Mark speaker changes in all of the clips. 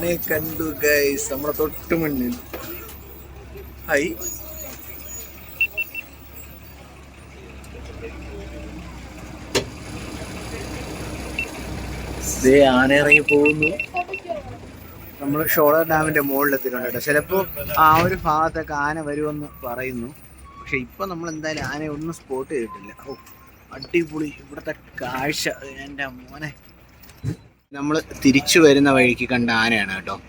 Speaker 1: ആനയെ കണ്ടു ഗൈസ് നമ്മുടെ തൊട്ട് മുന്നിൽ. ഹൈ ദേ ആന ഇറങ്ങി പോകുന്നു. നമ്മൾ ഷോളർ ഡാമിന്റെ മുകളിൽ എത്തിയിട്ടുണ്ട് കേട്ടോ. ചിലപ്പോൾ ആ ഒരു ഭാഗത്തൊക്കെ ആന വരുമെന്ന് പറയുന്നു. പക്ഷെ ഇപ്പൊ നമ്മൾ എന്തായാലും ആനയെ ഒന്നും സ്പോട്ട് ചെയ്തിട്ടില്ല. ഓ അടിപൊളി. ഇവിടുത്തെ കാഴ്ച. എന്റെ മോനെ. നമ്മൾ തിരിച്ചു വരുന്ന വഴിക്ക് കണ്ട ആനയാണ് കേട്ടോ.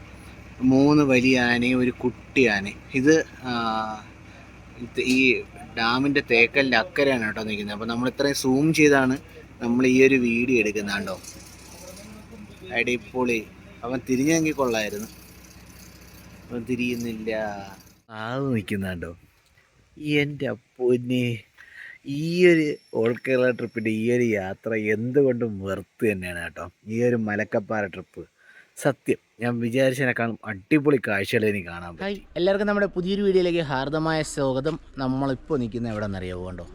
Speaker 1: മൂന്ന് വലിയ ആനയും ഒരു കുട്ടി ആന. ഇത് ഈ ഡാമിന്റെ തേക്കലിന്റെ അക്കരയാണ് കേട്ടോ നിൽക്കുന്നത്. അപ്പോൾ നമ്മൾ ഇത്രയും സൂം ചെയ്താണ് നമ്മൾ ഈ ഒരു വീഡിയോ എടുക്കുന്നത് കേട്ടോ. അടിപൊളി. അവൻ തിരിഞ്ഞെങ്കിൽ കൊള്ളായിരുന്നു. അവൻ തിരിയുന്നില്ല. ആവ് നിൽക്കുന്നുണ്ടോ എന്റെ പൊന്നെ. ഈ ഒരു ഓൾ കേരള ട്രിപ്പിന്റെ ഈ ഒരു യാത്ര എന്തുകൊണ്ടും വെറുത്ത് തന്നെയാണ് കേട്ടോ. ഈ ഒരു മലക്കപ്പാറ ട്രിപ്പ്. സത്യം. ഞാൻ വിചാരിച്ചതിനെക്കാളും അടിപൊളി കാഴ്ചകൾ എനിക്ക് കാണാൻ
Speaker 2: ഹായ്. എല്ലാവർക്കും നമ്മുടെ പുതിയൊരു വീഡിയോയിലേക്ക് ഹാർദമായ സ്വാഗതം. നമ്മളിപ്പോൾ നിൽക്കുന്ന എവിടെ നിന്നറിയാവോ കണ്ടോ?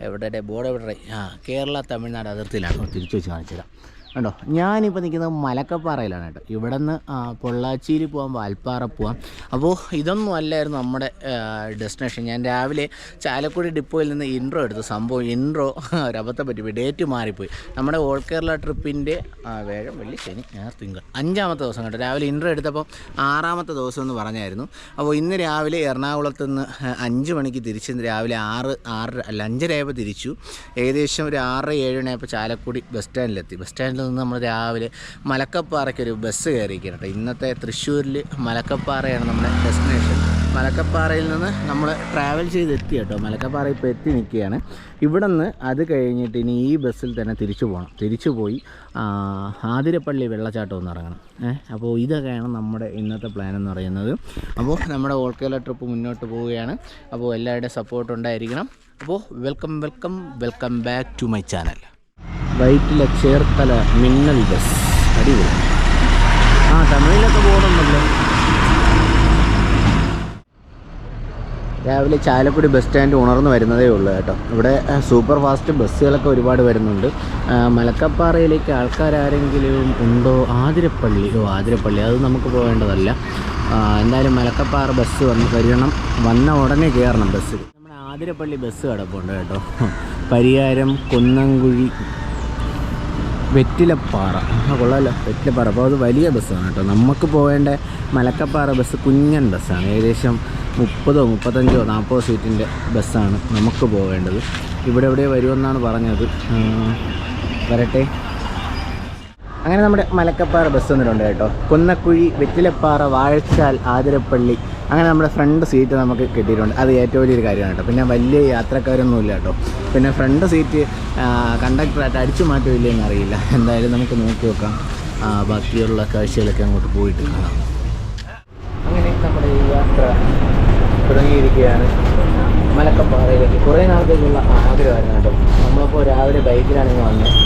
Speaker 2: എവിടെ ബോർഡ് എവിടെ ആ കേരള തമിഴ്നാട് അതിർത്തിയിലാണ്. തിരിച്ചു വെച്ച് കാണിച്ചുതരാം. കണ്ടോ? ഞാനിപ്പോൾ നിൽക്കുന്നത് മലക്കപ്പാറയിലാണ് കേട്ടോ. ഇവിടെ നിന്ന് പൊള്ളാച്ചിയിൽ പോകാം വാൽപ്പാറ പോകാം അപ്പോൾ ഇതൊന്നും അല്ലായിരുന്നു നമ്മുടെ ഡെസ്റ്റിനേഷൻ ഞാൻ രാവിലെ ചാലക്കുടി ഡിപ്പോയിൽ നിന്ന് ഇൻട്രോ എടുത്തു. സംഭവം ഇൻട്രോ ഒരു അബദ്ധം പറ്റിപ്പോയി ഡേറ്റ് മാറിപ്പോയി. നമ്മുടെ ഓൾ കേരള ട്രിപ്പിന്റെ വേഗം വെള്ളി ശനി ഞാൻ തിങ്കൾ. അഞ്ചാമത്തെ ദിവസം കേട്ടോ. രാവിലെ ഇൻട്രോ എടുത്തപ്പോൾ ആറാമത്തെ ദിവസം എന്ന് പറഞ്ഞായിരുന്നു. അപ്പോൾ ഇന്ന് രാവിലെ എറണാകുളത്ത് നിന്ന് അഞ്ച് മണിക്ക് തിരിച്ച് രാവിലെ ആറ് ആറ് അല്ല അഞ്ചരയായപ്പോൾ തിരിച്ചു. ഏകദേശം ഒരു ആറ് ഏഴ് മണിയായപ്പോൾ ചാലക്കുടി ബസ് സ്റ്റാൻഡിലെത്തി ബസ് സ്റ്റാൻഡിൽ നിന്ന് നമ്മൾ രാവിലെ മലക്കപ്പാറയ്ക്ക് ഒരു ബസ് കയറിയിരിക്കണം കേട്ടോ. ഇന്നത്തെ തൃശ്ശൂരിൽ മലക്കപ്പാറയാണ് നമ്മുടെ ഡെസ്റ്റിനേഷൻ മലക്കപ്പാറയിൽ നിന്ന് നമ്മൾ ട്രാവൽ ചെയ്ത് എത്തി കേട്ടോ. മലക്കപ്പാറ ഇപ്പോൾ എത്തി നിൽക്കുകയാണ്. ഇവിടെ നിന്ന് അത് കഴിഞ്ഞിട്ട് ഇനി ഈ ബസ്സിൽ തന്നെ തിരിച്ചു പോകണം തിരിച്ചു പോയി ആതിരപ്പള്ളി വെള്ളച്ചാട്ടം ഒന്ന് ഇറങ്ങണം. ഏഹ് അപ്പോൾ ഇതൊക്കെയാണ് നമ്മുടെ ഇന്നത്തെ പ്ലാൻ എന്ന് പറയുന്നത്. അപ്പോൾ നമ്മുടെ ഓൾ കേരള ട്രിപ്പ് മുന്നോട്ട് പോവുകയാണ്. അപ്പോൾ എല്ലാവരുടെയും സപ്പോർട്ട് ഉണ്ടായിരിക്കണം. അപ്പോൾ welcome welcome welcome back to my channel വൈറ്റിലെ Cherthala മിന്നൽ ബസ്. അടിപൊളി. ആ തമിഴിലൊക്കെ ബോർഡുണ്ടല്ലോ. രാവിലെ ചാലക്കുടി ബസ് സ്റ്റാൻഡ് ഉണർന്നു വരുന്നതേ ഉള്ളൂ കേട്ടോ. ഇവിടെ സൂപ്പർ ഫാസ്റ്റ് ബസ്സുകളൊക്കെ ഒരുപാട് വരുന്നുണ്ട്. മലക്കപ്പാറയിലേക്ക് ആൾക്കാരാരെങ്കിലും ഉണ്ടോ? ആതിരപ്പള്ളി. ഓ ആതിരപ്പള്ളി. അത് നമുക്ക് പോകേണ്ടതല്ല. എന്തായാലും മലക്കപ്പാറ ബസ് വന്ന് വരണം. വന്ന ഉടനെ കയറണം ബസ്സിൽ. നമ്മുടെ ആതിരപ്പള്ളി ബസ് കിടപ്പുണ്ട് കേട്ടോ. പരിയാരം കുന്നംകുഴി വെറ്റിലപ്പാറ. കൊള്ളാമല്ലോ വെറ്റിലപ്പാറ. അപ്പോൾ അത് വലിയ ബസ്സാണ് കേട്ടോ. നമുക്ക് പോകേണ്ട മലക്കപ്പാറ ബസ് കുഞ്ഞൻ ബസ്സാണ്. ഏകദേശം മുപ്പതോ മുപ്പത്തഞ്ചോ നാൽപ്പതോ സീറ്റിന്റെ ബസ്സാണ് നമുക്ക് പോകേണ്ടത് ഇവിടെ എവിടെ വരുമെന്നാണ് പറഞ്ഞത്. വരട്ടെ. അങ്ങനെ നമ്മുടെ മലക്കപ്പാറ ബസ് വന്നിട്ടുണ്ട് കേട്ടോ. കുന്നക്കുഴി വെറ്റിലപ്പാറ വാഴച്ചാൽ ആതിരപ്പള്ളി അങ്ങനെ നമ്മുടെ ഫ്രണ്ട് സീറ്റ് നമുക്ക് കിട്ടിയിട്ടുണ്ട്. അത് ഏറ്റവും വലിയൊരു കാര്യമാണ് കേട്ടോ. പിന്നെ വലിയ യാത്രക്കാരൊന്നുമില്ല കേട്ടോ. പിന്നെ ഫ്രണ്ട് സീറ്റ് കണ്ടക്ടറായിട്ട് അടിച്ചു മാറ്റുമില്ലെന്ന് അറിയില്ല. എന്തായാലും നമുക്ക് നോക്കി നോക്കാം. ബാക്കിയുള്ള കാഴ്ചകളൊക്കെ അങ്ങോട്ട് പോയിട്ട് കാണാം. അങ്ങനെ നമ്മുടെ ഈ യാത്ര തുടങ്ങിയിരിക്കുകയാണ്. മലക്കപ്പാറയിലേക്ക്. കുറേ നാളത്തേക്കുള്ള ആഗ്രഹമായിരുന്നു കേട്ടോ. നമ്മളിപ്പോൾ രാവിലെ ബൈക്കിലാണ് വന്നത് വന്നത്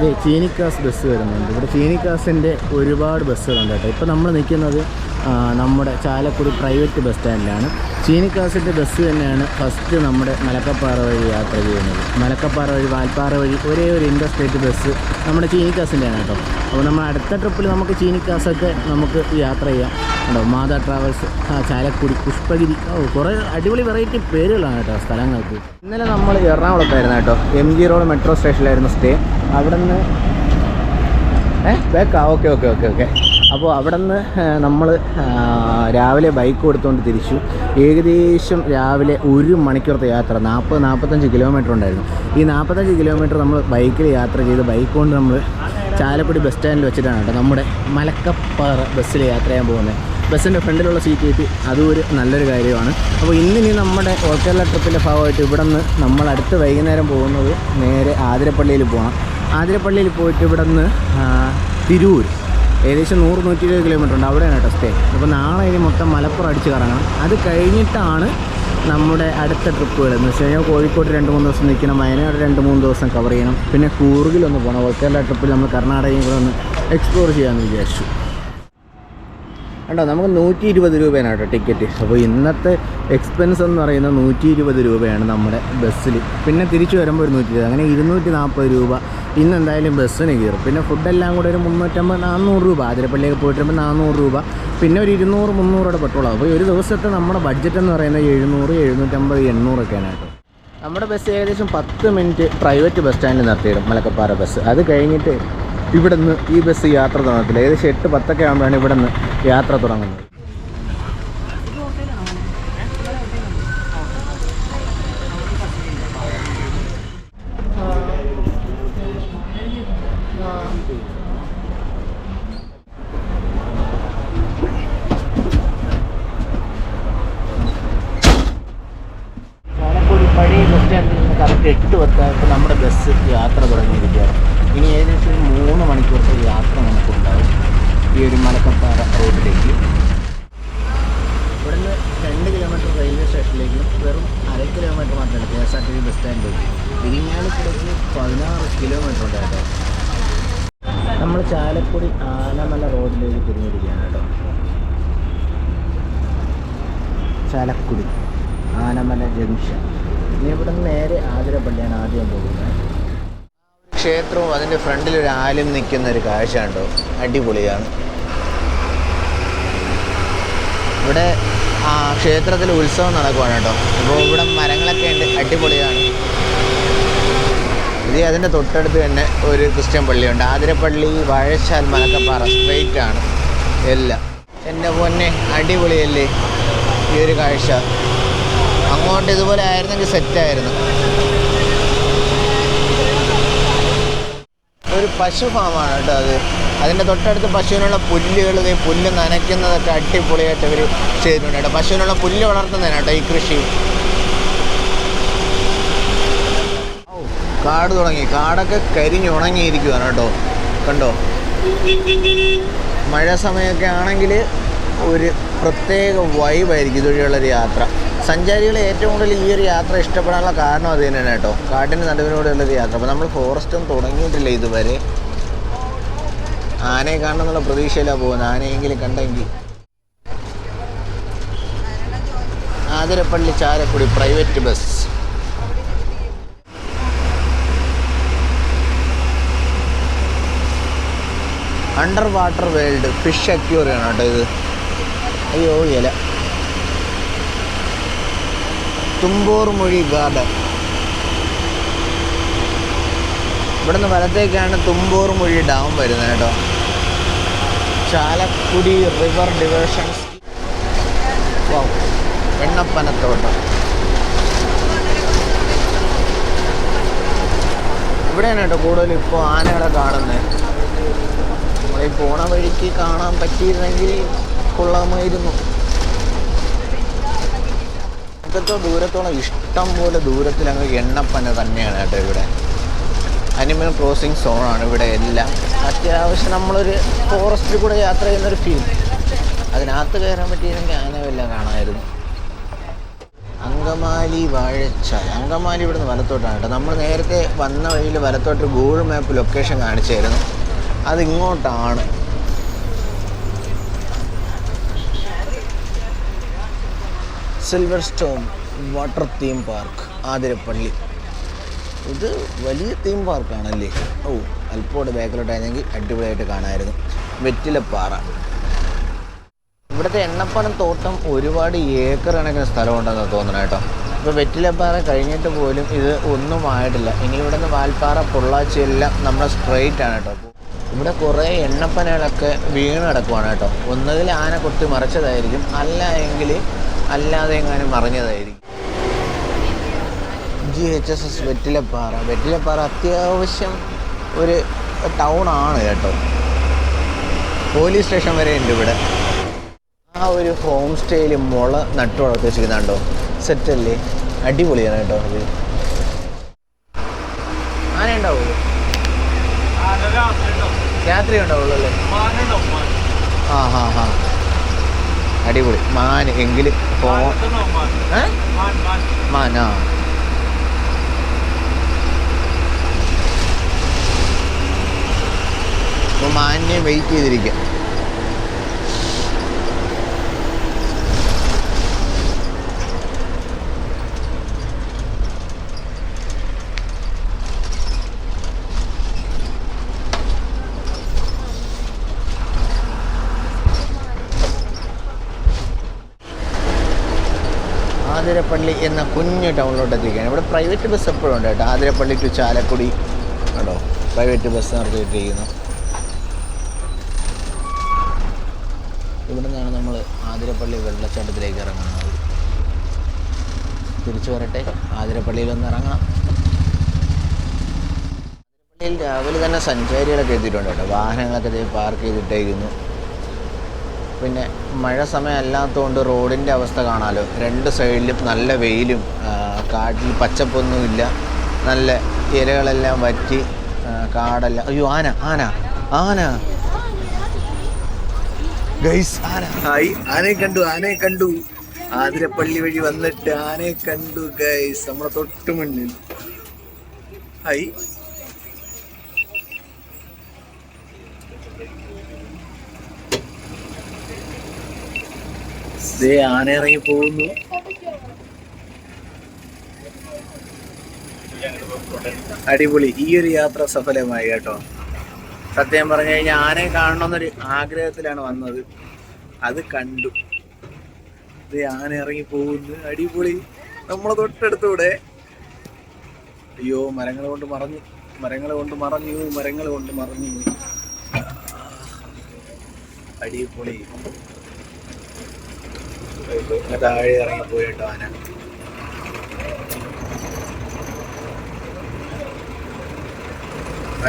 Speaker 2: ദേ ചീനിക്കാസ് ബസ് വരുന്നുണ്ട്. ഇവിടെ ചീനിക്കാസിന്റെ ഒരുപാട് ബസ്സുകളുണ്ട് കേട്ടോ. ഇപ്പോൾ നമ്മൾ നിൽക്കുന്നത് നമ്മുടെ ചാലക്കുടി പ്രൈവറ്റ് ബസ് സ്റ്റാൻഡിലാണ്. ചീനിക്കാസിന്റെ ബസ് തന്നെയാണ് ഫസ്റ്റ് നമ്മുടെ മലക്കപ്പാറ വഴി യാത്ര ചെയ്യുന്നത്. മലക്കപ്പാറ വഴി വാൽപ്പാറ വഴി ഒരേ ഒരു ഇൻഡർസ്റ്റേറ്റ് ബസ് നമ്മുടെ ചീനിക്കാസിന്റെയാണ് കേട്ടോ. അപ്പോൾ നമ്മൾ അടുത്ത ട്രിപ്പിൽ നമുക്ക് ചീനിക്കാസൊക്കെ നമുക്ക് യാത്ര ചെയ്യാം. കേട്ടോ മാതാ ട്രാവൽസ് ചാലക്കുടി പുഷ്പഗിരി. ഓ കുറേ അടിപൊളി വെറൈറ്റി പേരുകളാണ് കേട്ടോ സ്ഥലങ്ങൾക്ക്. ഇന്നലെ നമ്മൾ എറണാകുളത്തായിരുന്നു കേട്ടോ. എം ജി റോഡ് മെട്രോ സ്റ്റേഷനിലായിരുന്നു സ്റ്റേ അവിടെ നിന്ന് ഏ ബേക്കാ ഓക്കെ ഓക്കെ ഓക്കെ ഓക്കെ. അപ്പോൾ അവിടെ നിന്ന് നമ്മൾ രാവിലെ ബൈക്ക് കൊടുത്തുകൊണ്ട് തിരിച്ചു. ഏകദേശം രാവിലെ ഒരു മണിക്കൂറത്തെ യാത്ര നാൽപ്പത് നാൽപ്പത്തഞ്ച് കിലോമീറ്റർ ഉണ്ടായിരുന്നു. ഈ നാൽപ്പത്തഞ്ച് കിലോമീറ്റർ നമ്മൾ ബൈക്കിൽ യാത്ര ചെയ്ത് ബൈക്ക് കൊണ്ട് നമ്മൾ ചാലക്കുടി ബസ് സ്റ്റാൻഡിൽ വെച്ചിട്ടാണ് കേട്ടോ നമ്മുടെ മലക്കപ്പാറ ബസ്സിൽ യാത്ര ചെയ്യാൻ പോകുന്നത് ബസ്സിന്റെ ഫ്രണ്ടിലുള്ള സീറ്റ് കിട്ടി അതും ഒരു നല്ലൊരു കാര്യമാണ്. അപ്പോൾ ഇന്നിനി നമ്മുടെ ഓർക്കേരള കേരള ട്രിപ്പിന്റെ ഭാഗമായിട്ട് ഇവിടെ നിന്ന് നമ്മൾ അടുത്ത് വൈകുന്നേരം പോകുന്നത് നേരെ ആതിരപ്പള്ളിയിൽ പോകണം ആതിരപ്പള്ളിയിൽ പോയിട്ട് ഇവിടെ നിന്ന് തിരൂർ ഏകദേശം നൂറ് നൂറ്റി ഇരുപത് കിലോമീറ്റർ ഉണ്ട്. അവിടെയാണ് കേട്ടോ സ്റ്റേ അപ്പോൾ നാളെ ഇനി മൊത്തം മലപ്പുറം അടിച്ച് കറങ്ങണം. അത് കഴിഞ്ഞിട്ടാണ് നമ്മുടെ അടുത്ത ട്രിപ്പുകൾ എന്ന് വെച്ച് കഴിഞ്ഞാൽ കോഴിക്കോട് രണ്ട് മൂന്ന് ദിവസം നിൽക്കണം. വയനാട് രണ്ട് മൂന്ന് ദിവസം കവർ ചെയ്യണം. പിന്നെ കൂർഗിലൊന്ന് പോകണം കേരള ട്രിപ്പിൽ നമ്മൾ കർണാടകയും കൂടെ ഒന്ന് എക്സ്പ്ലോർ ചെയ്യാമെന്ന് വിചാരിച്ചു. കണ്ടോ നമുക്ക് നൂറ്റി ഇരുപത് രൂപയാണ് കേട്ടോ ടിക്കറ്റ്. അപ്പോൾ ഇന്നത്തെ എക്സ്പെൻസ് എന്ന് പറയുന്നത് നൂറ്റി ഇരുപത് രൂപയാണ് നമ്മുടെ ബസ്സിൽ. പിന്നെ തിരിച്ചു വരുമ്പോൾ ഒരു നൂറ്റി ഇരുപത് അങ്ങനെ ഇരുന്നൂറ്റി നാൽപ്പത് രൂപ. ഇന്ന് എന്തായാലും ബസ്സിന് കയറും. പിന്നെ ഫുഡെല്ലാം കൂടെ ഒരു മുന്നൂറ്റമ്പത് നാനൂറ് രൂപ. ആതിരപ്പള്ളിയൊക്കെ പോയിട്ട് വരുമ്പോൾ നാനൂറ് രൂപ. പിന്നെ ഒരു ഇരുന്നൂറ് മുന്നൂറോടെ പെട്രോളാണ് അപ്പോൾ ഒരു ദിവസത്തെ നമ്മുടെ ബഡ്ജറ്റ് എന്ന് പറയുന്നത് എഴുന്നൂറ് എഴുന്നൂറ്റമ്പത് എണ്ണൂറൊക്കെയാണ്. കേട്ടോ നമ്മുടെ ബസ് ഏകദേശം പത്ത് മിനിറ്റ് പ്രൈവറ്റ് ബസ് സ്റ്റാൻഡിൽ നിർത്തിയിടും മലക്കപ്പാറ ബസ് അത് കഴിഞ്ഞിട്ട് ഇവിടെ നിന്ന് ഈ ബസ് യാത്ര തുടങ്ങത്തില്ല. ഏകദേശം എട്ട് പത്തൊക്കെ ആകുമ്പോഴാണ് ഇവിടെ നിന്ന് യാത്ര തുടങ്ങുന്നത്. പഴയ ബസ് സ്റ്റാൻഡിൽ നമ്മുടെ ബസ് യാത്ര തുടങ്ങിയിരിക്കുകയാണ്. ഇനി ഏകദേശം ഒരു മൂന്ന് മണിക്കൂറത്തെ യാത്ര നമുക്കുണ്ടാവും. ഈ ഒരു മലക്കപ്പാറ റോഡിലേക്ക്. ഇവിടുന്ന് രണ്ട് കിലോമീറ്റർ റെയിൽവേ സ്റ്റേഷനിലേക്കും വെറും അര കിലോമീറ്റർ മാത്രമല്ല K S R T bus സ്റ്റാൻഡിലേക്ക് ഇരിങ്ങാലിക്കുടയ്ക്ക് പതിനാറ് കിലോമീറ്റർ ഉണ്ട് കേട്ടോ. നമ്മൾ ചാലക്കുടി ആനമല റോഡിലേക്ക് തിരിഞ്ഞിരിക്കുകയാണ് കേട്ടോ. ചാലക്കുടി ആനമല ജംഗ്ഷൻ. ഇനി ഇവിടെ നിന്ന് നേരെ ആതിരപ്പള്ളിയാണ് ആദ്യം പോകുന്നത്. ക്ഷേത്രവും അതിന്റെ ഫ്രണ്ടിൽ ഒരു ആലും നിൽക്കുന്ന ഒരു കാഴ്ച ഉണ്ടോ അടിപൊളിയാണ്. ഇവിടെ ആ ക്ഷേത്രത്തിൽ ഉത്സവം നടക്കുവാണ് കേട്ടോ. അപ്പോൾ ഇവിടെ മരങ്ങളൊക്കെ ഉണ്ട്. അടിപൊളിയാണ്. ഇത് അതിന്റെ തൊട്ടടുത്ത് തന്നെ ഒരു ക്രിസ്ത്യൻ പള്ളിയുണ്ട്. ആതിരപ്പള്ളി വാഴച്ചാൽ മലക്കപ്പാറ സ്ട്രെയിറ്റ് ആണ്. എല്ലാം. എന്റെ പൊന്നെ അടിപൊളിയല്ലേ? ഈ ഒരു കാഴ്ച. അങ്ങോട്ട് ഇതുപോലെ ആയിരുന്നെങ്കിൽ സെറ്റായിരുന്നു ഒരു പശു ഫാമാണ് കേട്ടോ അത്. അതിന്റെ തൊട്ടടുത്ത് പശുവിനുള്ള പുല്ലുകൾ ഈ പുല്ല് നനയ്ക്കുന്നതൊക്കെ അടിപൊളിയായിട്ട് ഇവർ ചെയ്തിട്ടുണ്ട് കേട്ടോ. പശുവിനുള്ള പുല്ല് വളർത്തുന്നതിനാണ് കേട്ടോ ഈ കൃഷി. കാട് തുടങ്ങി. കാടൊക്കെ കരിഞ്ഞുണങ്ങിയിരിക്കുവാണ് കേട്ടോ. കണ്ടോ? മഴ സമയമൊക്കെ ആണെങ്കിൽ ഒരു പ്രത്യേക വൈബായിരിക്കും ഇതുവഴിയുള്ളൊരു യാത്ര. സഞ്ചാരികൾ ഏറ്റവും കൂടുതൽ ഈ ഒരു യാത്ര ഇഷ്ടപ്പെടാനുള്ള കാരണം അത് തന്നെയാണ് കേട്ടോ. കാട്ടിന്റെ നടുവിനോടുള്ളൊരു യാത്ര. അപ്പോൾ നമ്മൾ ഫോറസ്റ്റും തുടങ്ങിയിട്ടില്ല ഇതുവരെ. ആനയെ കാണണമെന്നുള്ള പ്രതീക്ഷയിലാണ് പോകുന്നത്. ആനയെങ്കിലും കണ്ടെങ്കിൽ. Athirappilly Chalakudy private bus under water world fish അക്യൂറിയാണ് കേട്ടോ ഇത്. അയ്യോ ഇല. തുമ്പോർ മൊഴി ഗാർഡൻ. ഇവിടുന്ന് വലത്തേക്കാണ് തുമ്പോർ മൊഴി ഡാം വരുന്നത് കേട്ടോ. Chalakudy river diversions. വെണ്ണപ്പനത്തോട്ടം. ഇവിടെയാണ് കേട്ടോ കൂടുതൽ ഇപ്പോൾ ആനകളെ കാണുന്നത്. നമ്മളീ പോണ വഴിക്ക് കാണാൻ പറ്റിയിരുന്നെങ്കിൽ കൊള്ളാമായിരുന്നു. ഇതൊക്കെ ദൂരത്തോളം ഇഷ്ടം പോലെ ദൂരത്തിൽ അങ്ങ് എണ്ണപ്പന തന്നെയാണ് കേട്ടോ ഇവിടെ. അനിമൽ ക്രോസിംഗ് സോണാണ് ഇവിടെ എല്ലാം. അത്യാവശ്യം നമ്മളൊരു ഫോറസ്റ്റിൽ കൂടെ യാത്ര ചെയ്യുന്നൊരു ഫീൽ അതിനകത്ത് കയറാൻ പറ്റിയിരുന്നെങ്കിൽ ആനവെല്ലാം കാണാമായിരുന്നു. അങ്കമാലി വാഴച്ച അങ്കമാലി ഇവിടുന്ന് വലത്തോട്ടാണ് കേട്ടോ. നമ്മൾ നേരത്തെ വന്ന വഴിയിൽ വലത്തോട്ട് ഗൂഗിൾ മാപ്പ് ലൊക്കേഷൻ കാണിച്ചായിരുന്നു. അതിങ്ങോട്ടാണ് silver stone water theme park Athirappilly. ഇത് വലിയ തീം പാർക്കാണല്ലേ? ഓ അല്പോടെ ബാക്കിലോട്ടായിരുന്നെങ്കിൽ അടിപൊളിയായിട്ട് കാണാമായിരുന്നു. വെറ്റിലപ്പാറ. ഇവിടുത്തെ എണ്ണപ്പനം തോട്ടം ഒരുപാട് ഏക്കർ കണക്കിന് സ്ഥലമുണ്ടെന്ന് തോന്നണം കേട്ടോ. ഇപ്പോൾ വെറ്റിലപ്പാറ കഴിഞ്ഞിട്ട് പോലും ഇത് ഒന്നും ആയിട്ടില്ല. ഇനി ഇവിടെ നിന്ന് വാൽപ്പാറ പൊള്ളാച്ചി എല്ലാം നമ്മൾ സ്ട്രെയിറ്റ് ആണ് കേട്ടോ. ഇവിടെ കുറേ എണ്ണപ്പനകളൊക്കെ വീണ് കിടക്കുവാണ് കേട്ടോ. ഒന്നുകിൽ ആന കൊത്തി മറിച്ചതായിരിക്കും. അല്ല എങ്കിൽ അല്ലാതെ എങ്ങാനും മറിഞ്ഞതായിരിക്കും G H S S Vettilappara. Vettilappara അത്യാവശ്യം ഒരു ടൗണാണ് ആണ് കേട്ടോ. പോലീസ് സ്റ്റേഷൻ വരെ ഉണ്ട് ഇവിടെ. ആ ഒരു ഹോം സ്റ്റേയിൽ മുള നട്ടു വളർത്തി വെച്ചിരിക്കുന്നുണ്ടോ? സെറ്റല്ലേ? അടിപൊളിയാണ് കേട്ടോ അത്. ആന ഉണ്ടാവുള്ളൂ. രാത്രി ഉണ്ടാവുള്ളൂ അല്ലേ? ആ ഹാ ഹാ. അടിപൊളി. മാൻ എങ്കിൽ? മാൻ ആ. അപ്പോൾ മാനിനെ വെയിറ്റ് ചെയ്തിരിക്കുക ആതിരപ്പള്ളി എന്ന കുഞ്ഞു ടൗണിലോട്ട് എത്തിക്കുകയാണ് ഇവിടെ പ്രൈവറ്റ് ബസ് എപ്പോഴും ഉണ്ട് കേട്ടോ. ആതിരപ്പള്ളി ടു ചാലക്കുടി. ഉണ്ടോ പ്രൈവറ്റ് ബസ് നിർത്തിയിട്ടിരിക്കുന്നു ഇവിടെ നിന്നാണ് നമ്മൾ ആതിരപ്പള്ളി വെള്ളച്ചാട്ടത്തിലേക്ക് ഇറങ്ങുന്നത്. തിരിച്ചു വരട്ടെ. ആതിരപ്പള്ളിയിലൊന്ന് ഇറങ്ങാം ആതിരപ്പള്ളിയിൽ രാവിലെ തന്നെ സഞ്ചാരികളൊക്കെ എത്തിയിട്ടുണ്ട് കേട്ടോ. വാഹനങ്ങളൊക്കെ പാർക്ക് ചെയ്തിട്ടേക്കുന്നു. പിന്നെ മഴ സമയം അല്ലാത്തതുകൊണ്ട് റോഡിന്റെ അവസ്ഥ കാണാമല്ലോ രണ്ട് സൈഡിലും നല്ല വെയിലും കാട്ടിൽ പച്ചപ്പൊന്നുമില്ല. നല്ല ഇലകളെല്ലാം വറ്റി കാടെല്ലാം. അയ്യോ ആന ആന ആന. ഗൈസ് ആന.
Speaker 1: ഹായ് ആനയെ കണ്ടു ആനയെ കണ്ടു. ആതിരപ്പള്ളി വഴി വന്നിട്ട് ആനയെ കണ്ടു ഗൈസ്. നമ്മുടെ തൊട്ടുമുന്നിൽ. ഹായ്. ദേ ആന ഇറങ്ങി പോകുന്നു അടിപൊളി. ഈ ഒരു യാത്ര സഫലമായി കേട്ടോ. സത്യം പറഞ്ഞു കഴിഞ്ഞാൽ ആനയെ കാണണമെന്നൊരു ആഗ്രഹത്തിലാണ് വന്നത്. അത് കണ്ടു. ഇത് ആന ഇറങ്ങി പോകുന്നു അടിപൊളി. നമ്മളെ തൊട്ടടുത്തൂടെ. അയ്യോ മരങ്ങൾ കൊണ്ട് മറഞ്ഞു. മരങ്ങൾ കൊണ്ട് മറഞ്ഞു. മരങ്ങൾ കൊണ്ട് മറഞ്ഞു. അടിപൊളി. ഇങ്ങ് താഴെ ഇറങ്ങി പോയിട്ടോ ആന.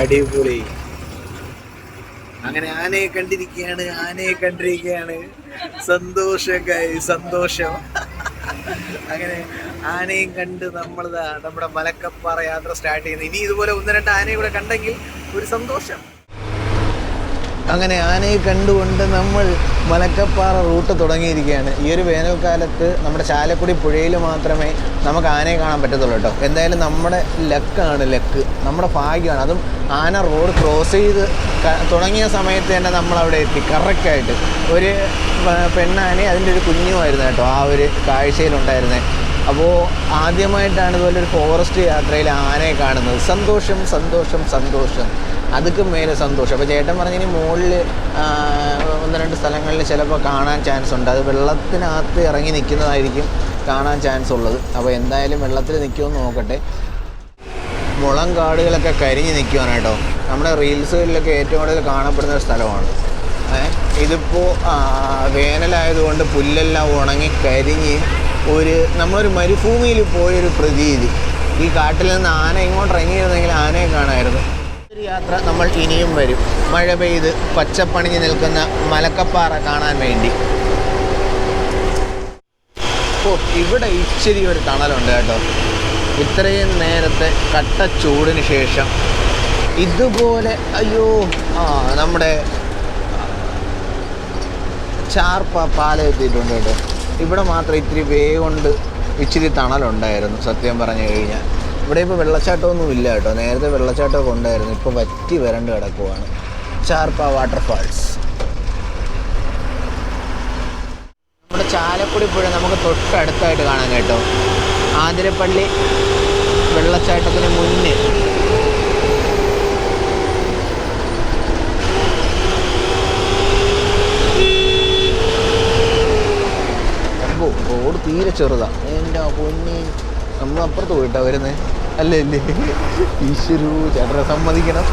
Speaker 1: അടിപൊളി. അങ്ങനെ ആനയെ കണ്ടിരിക്കുകയാണ് ആനയെ കണ്ടിരിക്കുകയാണ്. സന്തോഷം സന്തോഷം. അങ്ങനെ ആനയും കണ്ട് നമ്മൾ നമ്മുടെ മലക്കപ്പാറ യാത്ര സ്റ്റാർട്ട് ചെയ്യുന്നത് ഇനി ഇതുപോലെ ഒന്ന് രണ്ട് ആനയെ കൂടെ കണ്ടെങ്കിൽ ഒരു സന്തോഷം.
Speaker 2: അങ്ങനെ ആനയെ കണ്ടുകൊണ്ട് നമ്മൾ മലക്കപ്പാറ റൂട്ട് തുടങ്ങിയിരിക്കുകയാണ്. ഈ ഒരു വേനൽക്കാലത്ത് നമ്മുടെ ചാലക്കുടി പുഴയിൽ മാത്രമേ നമുക്ക് ആനയെ കാണാൻ പറ്റത്തുള്ളൂ കേട്ടോ. എന്തായാലും നമ്മുടെ ലക്കാണ് ലക്ക്. നമ്മുടെ ഭാഗ്യമാണ്. അതും ആന റോഡ് ക്രോസ് ചെയ്ത് തുടങ്ങിയ സമയത്ത് തന്നെ നമ്മൾ അവിടെ എത്തി കറക്റ്റായിട്ട് ഒരു പെണ്ണാനെ അതിന്റെ ഒരു കുഞ്ഞുമായിരുന്നു കേട്ടോ ആ ഒരു കാഴ്ചയിലുണ്ടായിരുന്നത് അപ്പോൾ ആദ്യമായിട്ടാണ് ഇതുപോലെ ഒരു ഫോറസ്റ്റ് യാത്രയിൽ ആനയെ കാണുന്നത്. സന്തോഷം സന്തോഷം സന്തോഷം. അതുക്കും മേലെ സന്തോഷം. അപ്പോൾ ചേട്ടൻ പറഞ്ഞതിന് മുകളിൽ ഒന്ന് രണ്ട് സ്ഥലങ്ങളിൽ ചിലപ്പോൾ കാണാൻ ചാൻസ് ഉണ്ട്. അത് വെള്ളത്തിനകത്ത് ഇറങ്ങി നിൽക്കുന്നതായിരിക്കും കാണാൻ ചാൻസ് ഉള്ളത്. അപ്പോൾ എന്തായാലും വെള്ളത്തിൽ നിൽക്കുമെന്ന് നോക്കട്ടെ. മുളം കാടുകളൊക്കെ കരിഞ്ഞ് നിൽക്കുവാണ് കേട്ടോ. നമ്മുടെ റീൽസുകളിലൊക്കെ ഏറ്റവും കൂടുതൽ കാണപ്പെടുന്ന ഒരു സ്ഥലമാണ്. ഇതിപ്പോൾ വേനലായതുകൊണ്ട് പുല്ലെല്ലാം ഉണങ്ങി കരിഞ്ഞ് ഒരു നമ്മളൊരു മരുഭൂമിയിൽ പോയൊരു പ്രതീതി. ഈ കാട്ടിൽ നിന്ന് ആന ഇങ്ങോട്ട് ഇറങ്ങിയിരുന്നെങ്കിൽ ആനയെ കാണാമായിരുന്നു ഒരു യാത്ര നമ്മൾ ഇനിയും വരും. മഴ പെയ്ത് പച്ചപ്പണിഞ്ഞ് നിൽക്കുന്ന മലക്കപ്പാറ കാണാൻ വേണ്ടി. ഓ ഇവിടെ ഇച്ചിരി ഒരു തണലുണ്ട് കേട്ടോ. ഇത്രയും നേരത്തെ കട്ട ചൂടിന് ശേഷം ഇതുപോലെ അയ്യോ ആ നമ്മുടെ ചാർപ്പ പാലം എത്തിയിട്ടുണ്ട് കേട്ടോ. ഇവിടെ മാത്രം ഇത്തിരി വേ കൊണ്ട് ഇച്ചിരി തണലുണ്ടായിരുന്നു സത്യം പറഞ്ഞു കഴിഞ്ഞാൽ. ഇവിടെ ഇപ്പോൾ വെള്ളച്ചാട്ടമൊന്നും ഇല്ല കേട്ടോ. നേരത്തെ വെള്ളച്ചാട്ടമൊക്കെ ഉണ്ടായിരുന്നു. ഇപ്പോൾ വറ്റി വരണ്ട് കിടക്കുവാണ്. ചാർപ്പ വാട്ടർഫാൾസ്. നമ്മുടെ ചാലക്കുടി പുഴ നമുക്ക് തൊട്ടടുത്തായിട്ട് കാണാൻ കേട്ടോ. ആതിരപ്പള്ളി വെള്ളച്ചാട്ടത്തിന് മുന്നേ റോഡ് തീരെ ചെറുതാ. എന്റെ പൊന്നി. നമ്മൾ അപ്പുറത്ത് പോയിട്ടാ വരുന്നത് അല്ലേ ഈശ്വരു ചേട്ടനെ സമ്മതിക്കണം.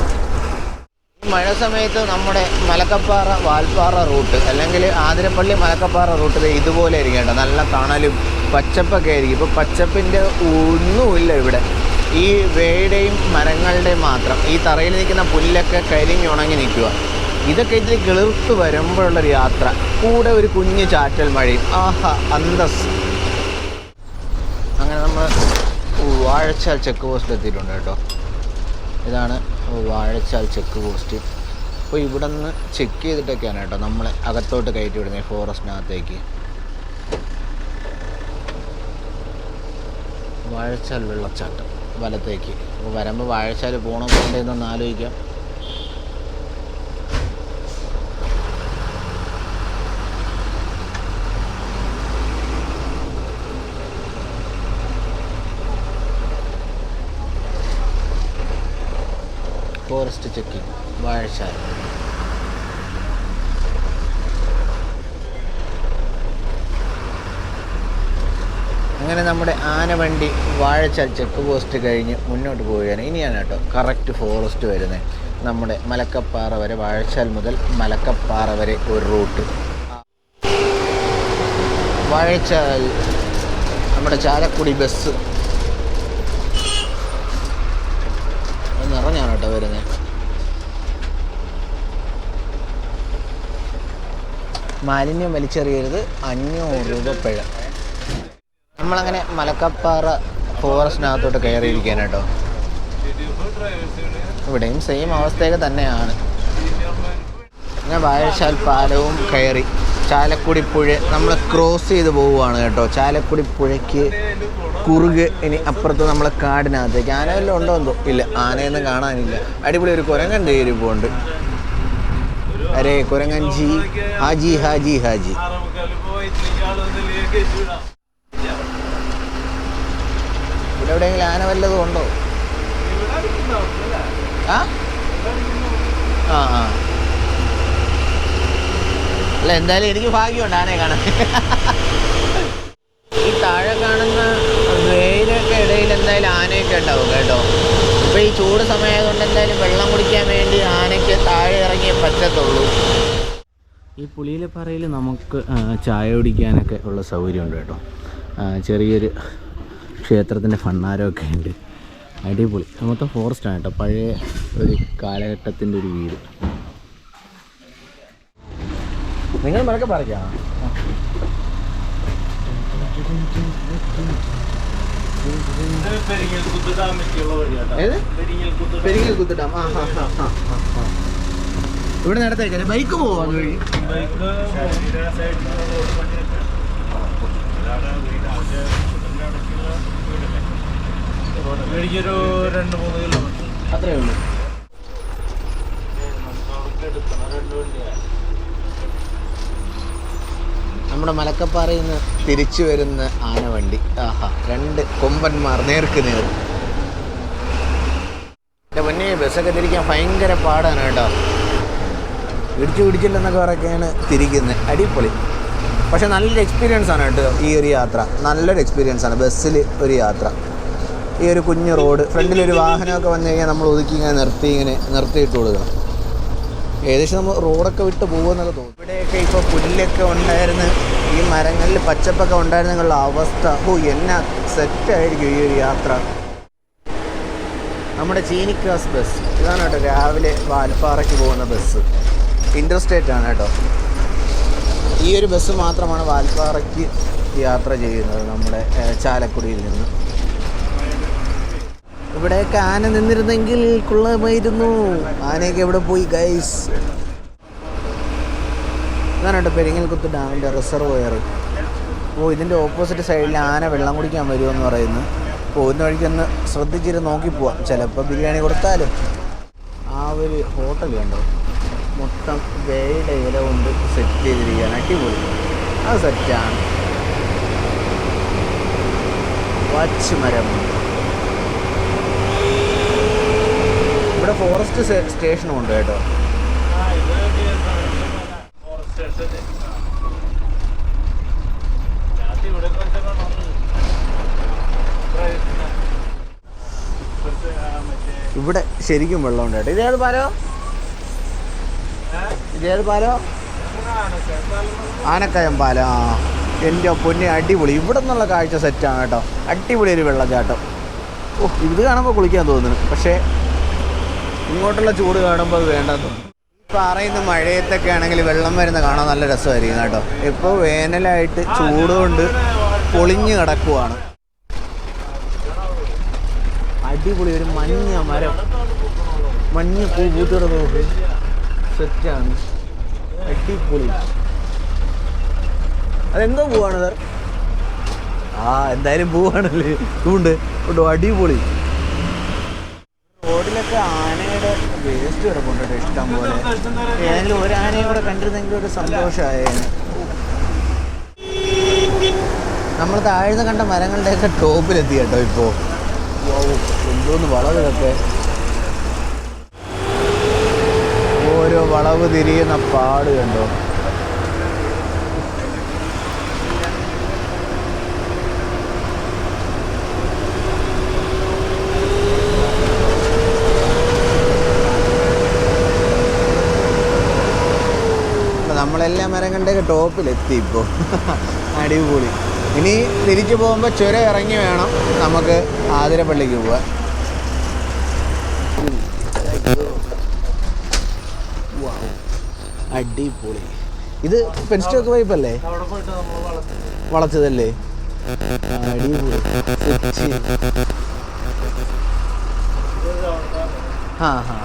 Speaker 2: മഴ സമയത്ത് നമ്മുടെ മലക്കപ്പാറ വാൽപ്പാറ റൂട്ട് അല്ലെങ്കിൽ ആതിരപ്പള്ളി മലക്കപ്പാറ റൂട്ട് ഇതുപോലെ ആയിരിക്കും കേട്ടോ. നല്ല തണലും പച്ചപ്പൊക്കെ ആയിരിക്കും. ഇപ്പോൾ പച്ചപ്പിന്റെ ഒന്നുമില്ല ഇവിടെ. ഈ വേയുടെയും മരങ്ങളുടെയും മാത്രം. ഈ തറയിൽ നിൽക്കുന്ന പുല്ലൊക്കെ കരിഞ്ഞുണങ്ങി നിൽക്കുക. ഇതൊക്കെ ഇതിൽ കിളിർത്ത് വരുമ്പോഴുള്ളൊരു യാത്ര. കൂടെ ഒരു കുഞ്ഞ് ചാറ്റൽ മഴയും. ആഹാ അന്തസ് വാഴച്ചാൽ ചെക്ക് പോസ്റ്റിൽ എത്തിയിട്ടുണ്ട് കേട്ടോ. ഇതാണ് വാഴച്ചാൽ ചെക്ക് പോസ്റ്റ്. അപ്പോൾ ഇവിടെ നിന്ന് ചെക്ക് ചെയ്തിട്ടൊക്കെയാണ് കേട്ടോ നമ്മളെ അകത്തോട്ട് കയറ്റി വിടുന്നത് ഫോറസ്റ്റിനകത്തേക്ക്. വാഴച്ചാൽ വെള്ളച്ചാട്ടം വലത്തേക്ക്. അപ്പോൾ വരുമ്പോൾ വാഴച്ചാൽ പോകണോ വേണ്ടതെന്നൊന്ന് ആലോചിക്കാം. ഫോറസ്റ്റ് ചെക്കിംഗ് വാഴച്ചാൽ അങ്ങനെ നമ്മുടെ ആനവണ്ടി വാഴച്ചാൽ ചെക്ക് പോസ്റ്റ് കഴിഞ്ഞ് മുന്നോട്ട് പോവുകയാണ്. ഇനിയാണ് കേട്ടോ കറക്റ്റ് ഫോറസ്റ്റ് വരുന്നത്. നമ്മുടെ മലക്കപ്പാറ വരെ വാഴച്ചാൽ മുതൽ മലക്കപ്പാറ വരെ ഒരു റൂട്ട് വാഴച്ചാൽ നമ്മുടെ ചാലക്കുടി ബസ് എന്നിറങ്ങാനാണ് കേട്ടോ വരുന്നത്. മാലിന്യം വലിച്ചെറിയരുത്. അഞ്ഞൂറ് രൂപ പിഴ നമ്മളങ്ങനെ മലക്കപ്പാറ ഫോറസ്റ്റിനകത്തോട്ട് കയറിയിരിക്കുകയാണ് കേട്ടോ ഇവിടെയും സെയിം അവസ്ഥയൊക്കെ തന്നെയാണ്. പിന്നെ വാഴശാൽ പാലവും കയറി. ചാലക്കുടി പുഴ നമ്മൾ ക്രോസ് ചെയ്ത് പോവുകയാണ് കേട്ടോ. ചാലക്കുടി പുഴയ്ക്ക് കുറുകെ ഇനി അപ്പുറത്ത് നമ്മളെ കാടിനകത്തേക്ക്. ആന ഉണ്ടോ എന്തോ? ഇല്ല ആനയൊന്നും കാണാനില്ല. അടിപൊളി ഒരു കുരങ്ങൻ കയറിപ്പോണ്ട് അരേ കുരങ്ങൻജി. ഹാജി ഹാജി ഹാജി. ഇവിടെ എവിടെയെങ്കിലും ആന വല്ലതും ഉണ്ടോ? ആ? ആ അല്ല എന്തായാലും എനിക്ക് ഭാഗ്യമുണ്ട് ആനയെ കാണാൻ. ഈ താഴെ കാണുന്ന വെയിലൊക്കെ ഇടയിൽ എന്തായാലും ആനയൊക്കെ ഉണ്ടാവും കേട്ടോ. ഇപ്പൊ ഈ ചൂട് സമയമായതുകൊണ്ട് എന്തായാലും വെള്ളം കുടിക്കാൻ വേണ്ടി ആനയ്ക്ക് ഇറങ്ങിയേ പറ്റത്തുള്ളൂ.
Speaker 1: ഈ പുളിയിലപ്പാറയിൽ നമുക്ക് ചായ കുടിക്കാനൊക്കെ ഉള്ള സൗകര്യമുണ്ട് കേട്ടോ. ചെറിയൊരു ക്ഷേത്രത്തിന്റെ ഭണ്ണാരമൊക്കെ ഉണ്ട്. അടിപൊളി. മൊത്തം ഫോറസ്റ്റാണ് കേട്ടോ. പഴയ ഒരു കാലഘട്ടത്തിന്റെ ഒരു വീട്. നിങ്ങൾ മറക്കെ പറയാം
Speaker 2: പെരിങ്ങൽ കുത്ത് ഡാം. ആ ഹാ ഹാ ഹാ ഹാ. ഇവിടെ നടത്തേക്കല്ലേ? ബൈക്ക് പോവാ വഴി?
Speaker 3: എനിക്കൊരു രണ്ട് മൂന്ന് കിലോമീറ്റർ
Speaker 2: അത്രേ ഉള്ളൂ. നമ്മുടെ മലക്കപ്പാറയിൽ നിന്ന് തിരിച്ചു വരുന്ന ആനവണ്ടി ആഹാ രണ്ട് കൊമ്പന്മാർ നേർക്ക് നേർ. എന്റെ പൊന്നെ ബസ്സൊക്കെ തിരിക്കാൻ ഭയങ്കര പാടാണ് കേട്ടോ. ഇടിച്ചു പിടിച്ചില്ലെന്നൊക്കെ പറയുകയാണ് തിരിക്കുന്നത് അടിപൊളി. പക്ഷെ നല്ലൊരു എക്സ്പീരിയൻസ് ആണ് കേട്ടോ ഈ ഒരു യാത്ര. നല്ലൊരു എക്സ്പീരിയൻസ് ആണ് ബസ്സിൽ ഒരു യാത്ര. ഈ ഒരു കുഞ്ഞു റോഡ് ഫ്രണ്ടിലൊരു വാഹനമൊക്കെ വന്നു കഴിഞ്ഞാൽ നമ്മൾ ഒതുക്കി ഇങ്ങനെ നിർത്തി ഇങ്ങനെ നിർത്തിയിട്ട് കൊടുക്കണം. ഏകദേശം നമ്മൾ റോഡൊക്കെ വിട്ട് പോകുമെന്നൊക്കെ തോന്നും. ഇവിടെയൊക്കെ ഇപ്പോൾ പുല്ലൊക്കെ ഉണ്ടായിരുന്ന. ഈ മരങ്ങളിൽ പച്ചപ്പൊക്കെ ഉണ്ടായിരുന്നുള്ള അവസ്ഥ. ഓ എന്നാ സെറ്റായിരിക്കും ഈ ഒരു യാത്ര. നമ്മുടെ ചീനിക്കാസ് ബസ്. ഇതാണ് കേട്ടോ രാവിലെ വാൽപ്പാറയ്ക്ക് പോകുന്ന ബസ്. ഇന്റർസ്റ്റേറ്റ് ആണ് കേട്ടോ. ഈ ഒരു ബസ് മാത്രമാണ് വാൽപ്പാറയ്ക്ക് യാത്ര ചെയ്യുന്നത് നമ്മുടെ ചാലക്കുടിയിൽ നിന്ന്. ഇവിടെയൊക്കെ ആന നിന്നിരുന്നെങ്കിൽ കൊള്ളാമായിരുന്നു. ആനയൊക്കെ എവിടെ പോയി ഗൈസ് ഇതാണ് കേട്ടോ പെരിങ്ങൽകുത്ത് ഡാമിന്റെ റിസർവോയർ ഓ ഇതിന്റെ ഓപ്പോസിറ്റ് സൈഡിൽ ആന വെള്ളം കുടിക്കാൻ വരുമെന്ന് പറയുന്നു. പോകുന്ന വഴിക്കൊന്ന് ശ്രദ്ധിച്ചിട്ട് നോക്കി പോവാം ചിലപ്പോൾ ബിരിയാണി കൊടുത്താലും. ആ ഒരു ഹോട്ടൽ കണ്ടോ? മൊത്തം വേയുടെ ഇല കൊണ്ട് സെറ്റ് ചെയ്തിരിക്കുകയാണ്. അടിപൊളി. അത് സെറ്റാണ് വച്ച് മരം. ഇവിടെ ഫോറസ്റ്റ് സ്റ്റേഷനും ഉണ്ട് കേട്ടോ.
Speaker 3: ഇവിടെ
Speaker 2: ശരിക്കും വെള്ളമുണ്ട് കേട്ടോ. ഇതേത് പാലോ ഇതേത് പാലോ?
Speaker 3: ആനൊക്കെ
Speaker 2: ആനക്കയം പാലം. ആ എന്റെ പൊന്നെ അടിപൊളി. ഇവിടെ നിന്നുള്ള കാഴ്ച സെറ്റാണ് കേട്ടോ. അടിപൊളി ഒരു വെള്ളച്ചാട്ടം. ഓ ഇത് കാണുമ്പോൾ കുളിക്കാൻ തോന്നുന്നു. പക്ഷേ ഇങ്ങോട്ടുള്ള ചൂട് കാണുമ്പോൾ അത് വേണ്ടെന്ന് തോന്നുന്നു. പറയുന്ന മഴയത്തൊക്കെ ആണെങ്കിൽ വെള്ളം വരുന്ന കാണാൻ നല്ല രസമായിരിക്കും കേട്ടോ. ഇപ്പോൾ വേനലായിട്ട് ചൂട് കൊണ്ട് പൊളിഞ്ഞ് കിടക്കുവാണ്. അടിപൊളി ഒരു മഞ്ഞ മരം. മഞ്ഞ പൂ പൂത്തിട സെറ്റാണ്. അടിപൊളി. അതെന്തോ പോവാണ് സാർ ആ എന്തായാലും പോവാണല്ലേ. ഉണ്ട് ഉണ്ട്? അടിപൊളി. റോഡിലൊക്കെ ആനയുടെ വേസ്റ്റ് കിടപ്പുണ്ട് കേട്ടോ ഇഷ്ടം പോലെ. ഏതെങ്കിലും ഒരു ആനയും കൂടെ കണ്ടിരുന്നെങ്കിൽ ഒരു സന്തോഷമായേനെ. നമ്മൾ താഴ്ന്ന കണ്ട മരങ്ങളുടെയൊക്കെ ടോപ്പിലെത്തി കേട്ടോ ഇപ്പോൾ എന്തോന്ന് വളവിലൊക്കെ. ഒരു വളവ് തിരിയുന്ന പാട് കണ്ടോ? നമ്മളെല്ലാ കണ്ടൊക്കെ ടോപ്പിലെത്തി ഇപ്പോൾ അടിപൊളി. ഇനി തിരിച്ചു പോകുമ്പോൾ ചുരം ഇറങ്ങി വേണം. നമുക്ക് ആതിരപ്പള്ളിക്ക് പോവാൻ. അടിപൊളി. ഇത് പെൻസ്റ്റോക്ക് വൈപ്പ് അല്ലേ
Speaker 1: അവിടെ പോയിട്ട് നമ്മൾ വളർത്തി
Speaker 2: വളച്ചതല്ലേ അടിപൊളി. ആ ഹാ.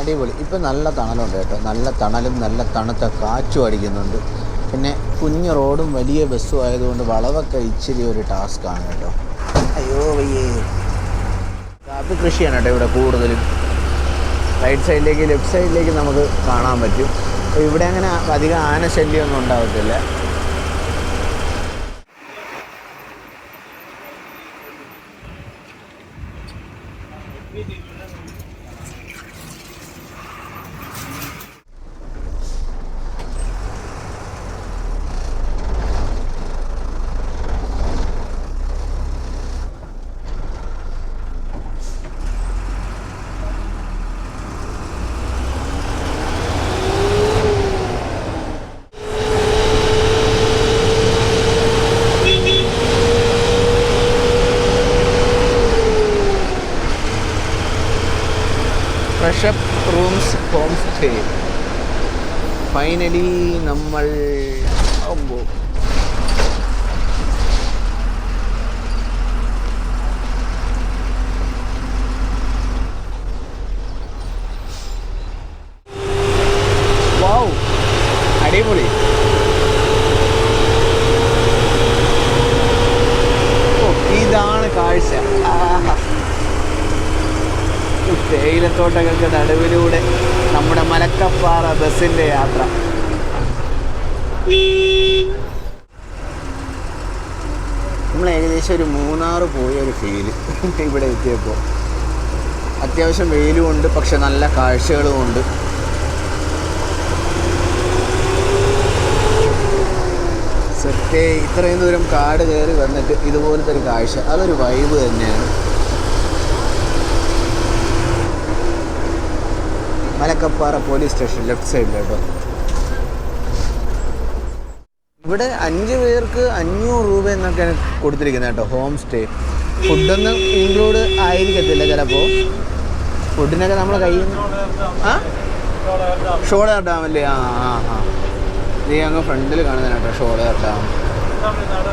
Speaker 2: അടിപൊളി. ഇപ്പം നല്ല തണലുണ്ട് കേട്ടോ. നല്ല തണലും നല്ല തണുത്ത കാറ്റും അടിക്കുന്നുണ്ട്. പിന്നെ കുഞ്ഞ് റോഡും വലിയ ബസ്സും ആയതുകൊണ്ട് വളവൊക്കെ ഇച്ചിരി ഒരു ടാസ്ക്കാണ് കേട്ടോ. അയ്യോ വയ്യേ. കാപ്പി കൃഷിയാണ് കേട്ടോ ഇവിടെ കൂടുതലും. റൈറ്റ് സൈഡിലേക്ക് ലെഫ്റ്റ് സൈഡിലേക്ക് നമുക്ക് കാണാൻ പറ്റും. ഇവിടെ അങ്ങനെ അധികം ആനശല്യമൊന്നും ഉണ്ടാകത്തില്ല fresh up rooms home stay finally നമ്മൾ അമ്പോ വൗ അടിപൊളി ഓ ഇതാണ് കാഴ്ച ആഹാ തേയിലത്തോട്ടങ്ങൾക്ക് നടുവിലൂടെ നമ്മുടെ മലക്കപ്പാറ ബസ്സിന്റെ യാത്ര നമ്മൾ ഏകദേശം ഒരു മൂന്നാറ് ഫീൽ ഇവിടെ എത്തിയപ്പോൾ. അത്യാവശ്യം വെയിലും ഉണ്ട് പക്ഷെ നല്ല കാഴ്ചകളും ഉണ്ട്. സെറ്റേ ഇത്രയും ദൂരം കാട് കയറി വന്നിട്ട് ഇതുപോലത്തെ ഒരു കാഴ്ച അതൊരു വൈബ് തന്നെയാണ്. മലക്കപ്പാറ പോലീസ് സ്റ്റേഷൻ ലെഫ്റ്റ് സൈഡിൽ കേട്ടോ ഇവിടെ അഞ്ച് പേർക്ക് അഞ്ഞൂറ് രൂപ എന്നൊക്കെയാണ് കൊടുത്തിരിക്കുന്നത് കേട്ടോ ഹോം സ്റ്റേ ഫുഡൊന്നും ഇൻക്ലൂഡ് ആയിരിക്കത്തില്ല ചിലപ്പോൾ ഫുഡിനൊക്കെ നമ്മൾ കയ്യിൽ ആ? ഷോളർ ഡാം അല്ലേ? ആ ആ ആ. നീ അങ്ങ് ഫ്രണ്ടിൽ കാണുന്നതിനാട്ടോ കേട്ടോ ഡാം.
Speaker 1: തമിഴ്നാട്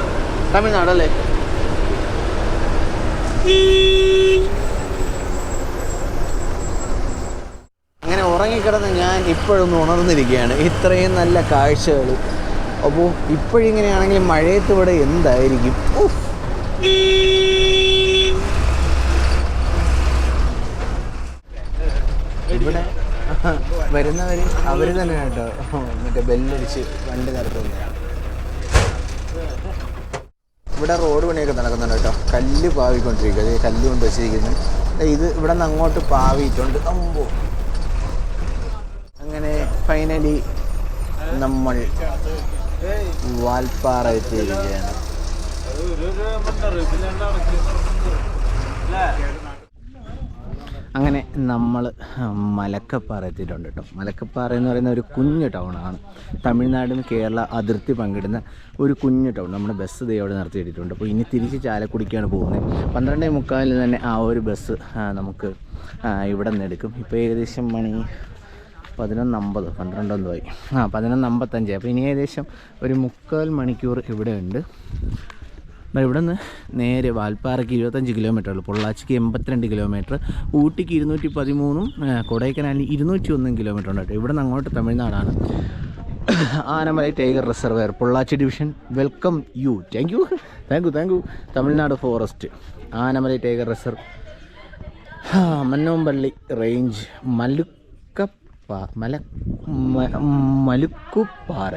Speaker 2: തമിഴ്നാടല്ലേ? അങ്ങനെ ഉറങ്ങിക്കിടന്ന് ഞാൻ ഇപ്പോഴൊന്ന് ഉണർന്നിരിക്കുകയാണ്. ഇത്രയും നല്ല കാഴ്ചകൾ അപ്പോൾ ഇപ്പോഴിങ്ങനെയാണെങ്കിൽ മഴയത്ത് ഇവിടെ എന്തായിരിക്കും? ഉഫ്. ഇവിടെ വരുന്നവർ അവർ തന്നെ കേട്ടോ. മറ്റേ ബെല്ലടിച്ച് വണ്ടി നടത്തുന്നു ഇവിടെ റോഡ് പണിയൊക്കെ നടക്കുന്നുണ്ട് കേട്ടോ. കല്ല് പാവിക്കൊണ്ടിരിക്കുക അതേ കല്ല് കൊണ്ട് വെച്ചിരിക്കുന്നു. ഇത് ഇവിടെ നിന്ന് അങ്ങോട്ട് പാവിയിട്ടുണ്ട്. അമ്പോ. അങ്ങനെ ഫൈനലി നമ്മൾ വാൽപ്പാറ എത്തിയിരിക്കുകയാണ്
Speaker 1: അത് ഒരു ഒരു മുന്നറിയിപ്പില്ലാണ്ട് അടക്കി അല്ലേ
Speaker 2: അങ്ങനെ നമ്മൾ മലക്കപ്പാറ എത്തിയിട്ടുണ്ട് കേട്ടോ. മലക്കപ്പാറ എന്ന് പറയുന്ന ഒരു കുഞ്ഞു ടൗണാണ് തമിഴ്നാടും കേരള അതിർത്തി പങ്കിടുന്ന ഒരു കുഞ്ഞു ടൗൺ നമ്മുടെ ബസ് ദേ അവിടെ നിർത്തിയിട്ടുണ്ട് അപ്പോൾ ഇനി തിരിച്ച് ചാലക്കുടിക്കാണ് പോകുന്നത്. പന്ത്രണ്ടേ മുക്കാലിന് തന്നെ ആ ഒരു ബസ് നമുക്ക് ആ, ഇവിടെ നിന്ന് എടുക്കും. ഇപ്പോൾ ഏകദേശം മണി പതിനൊന്നമ്പത് പന്ത്രണ്ടൊന്നും ആയി. ആ പതിനൊന്നമ്പത്തഞ്ച്. അപ്പോൾ ഇനി ഏകദേശം ഒരു മുക്കാൽ മണിക്കൂർ ഇവിടെ ഉണ്ട്. ഇവിടെ നിന്ന് നേരെ വാൽപ്പാറയ്ക്ക് ഇരുപത്തഞ്ച് കിലോമീറ്റർ ഉള്ളൂ. പൊള്ളാച്ചിക്ക് എൺപത്തിരണ്ട് കിലോമീറ്റർ ഊട്ടിക്ക് ഇരുന്നൂറ്റി പതിമൂന്നും കൊടൈക്കനാലിന് ഇരുന്നൂറ്റി ഒന്നും കിലോമീറ്റർ ഉണ്ട് കേട്ടോ. ഇവിടെ നിന്ന് അങ്ങോട്ട് തമിഴ്നാടാണ്. Anamalai tiger reservoir Pollachi division. Welcome you. Thank you thank you thank you Tamil Nadu forest Anamalai tiger reserve. Mannompally range മലുക്കപ്പ മല മലുക്കുപ്പാറ.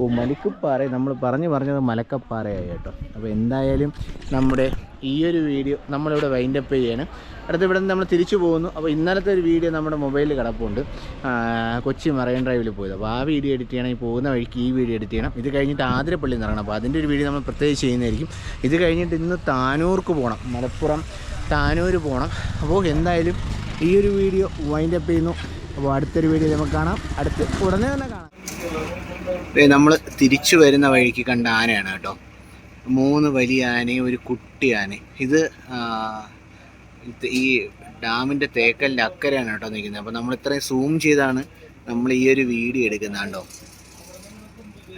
Speaker 2: ഓ മലക്കപ്പാറ. നമ്മൾ പറഞ്ഞു പറഞ്ഞത് മലക്കപ്പാറയായി കേട്ടോ. അപ്പോൾ എന്തായാലും നമ്മുടെ ഈ ഒരു വീഡിയോ നമ്മളിവിടെ വൈൻഡപ്പ് ചെയ്യാണ്. അടുത്ത ഇവിടെ നിന്ന് നമ്മൾ തിരിച്ചു പോകുന്നു. അപ്പോൾ ഇന്നലത്തെ ഒരു വീഡിയോ നമ്മുടെ മൊബൈലിൽ കിടപ്പുണ്ട്. കൊച്ചി മറൈൻ ഡ്രൈവിൽ പോയത്. അപ്പോൾ ആ വീഡിയോ എഡിറ്റ് ചെയ്യണം. ഈ പോകുന്ന വഴിക്ക് ഈ വീഡിയോ എഡിറ്റ് ചെയ്യണം. ഇത് കഴിഞ്ഞിട്ട് ആതിരപ്പള്ളി ഇറങ്ങണം അപ്പോൾ അതിന്റെ ഒരു വീഡിയോ നമ്മൾ പ്രത്യേകിച്ച് ചെയ്യുന്നതായിരിക്കും. ഇത് കഴിഞ്ഞിട്ട് ഇന്ന് താനൂർക്ക് പോകണം മലപ്പുറം താനൂർ പോകണം അപ്പോൾ എന്തായാലും ഈ ഒരു വീഡിയോ വൈൻഡപ്പ് ചെയ്യുന്നു. അപ്പോൾ അടുത്തൊരു വീഡിയോ നമുക്ക് കാണാം. അടുത്ത് ഉടനെ തന്നെ കാണാം.
Speaker 1: നമ്മൾ തിരിച്ചു വരുന്ന വഴിക്ക് കണ്ട ആനയാണ് കേട്ടോ. മൂന്ന് വലിയ ആനയും ഒരു കുട്ടി ആന. ഇത് ഈ ഡാമിന്റെ തേക്കലിന്റെ അക്കരയാണ് കേട്ടോ നിൽക്കുന്നത്. അപ്പോൾ നമ്മൾ ഇത്രയും സൂം ചെയ്താണ് നമ്മൾ ഈ ഒരു വീഡിയോ എടുക്കുന്നത് കേട്ടോ.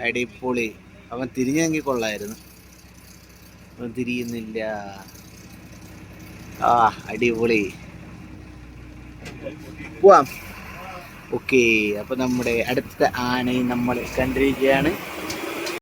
Speaker 1: അടിപൊളി. അവൻ തിരിഞ്ഞെങ്കിൽ കൊള്ളായിരുന്നു. അവൻ തിരിയുന്നില്ല. ആ അടിപൊളി. പോവാം. ഓക്കെ അപ്പോൾ നമ്മുടെ അടുത്ത ആനയും നമ്മൾ കണ്ടിരിക്കുകയാണ്